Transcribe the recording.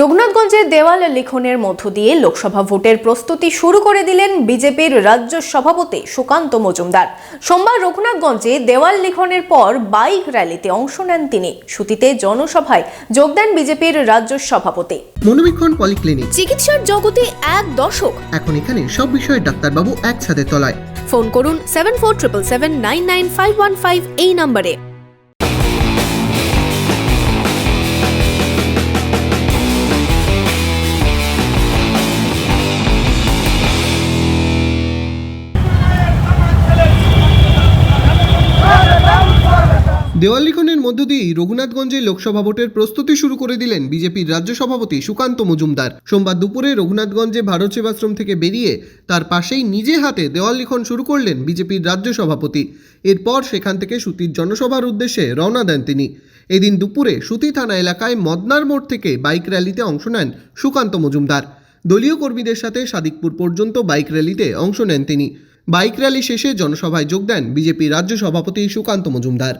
রঘুনাথগঞ্জে দেওয়াল লিখনের মধ্য দিয়ে লোকসভা ভোটের প্রস্তুতি শুরু করে দিলেন বিজেপির রাজ্য সভাপতি সুকান্ত মজুমদার। সোমবার রঘুনাথগঞ্জে দেওয়াল লিখনের পর বাইক র্যালিতে অংশ নেন তিনি। সুতিতে জনসভায় যোগ দেন বিজেপির রাজ্য সভাপতি। মনোবীক্ষণ পলিক্লিনিক। চিকিৎসার জগতে এক দশক। এখন এখানে সব বিষয়ে ডাক্তারবাবু একসাথে তলায়। ফোন করুন seven four triple seven nine nine five one five এই নম্বরে। দেওয়ালিখনের মধ্য দিয়েই রঘুনাথগঞ্জে লোকসভা ভোটের প্রস্তুতি শুরু করে দিলেন বিজেপির রাজ্য সভাপতি সুকান্ত মজুমদার। সোমবার দুপুরে রঘুনাথগঞ্জে ভারত সেবাশ্রম থেকে বেরিয়ে তার পাশেই নিজে হাতে দেওয়াল লিখন শুরু করলেন বিজেপির রাজ্য সভাপতি। এরপর সেখান থেকে সুতির জনসভার উদ্দেশ্যে রওনা দেন তিনি। এদিন দুপুরে সুতি থানা এলাকায় মদনার মোড় থেকে বাইক র্যালিতে অংশ নেন সুকান্ত মজুমদার। দলীয় কর্মীদের সাথে সাদিকপুর পর্যন্ত বাইক র্যালিতে অংশ নেন তিনি। বাইক র্যালি শেষে জনসভায় যোগ দেন বিজেপি রাজ্য সভাপতি সুকান্ত মজুমদার।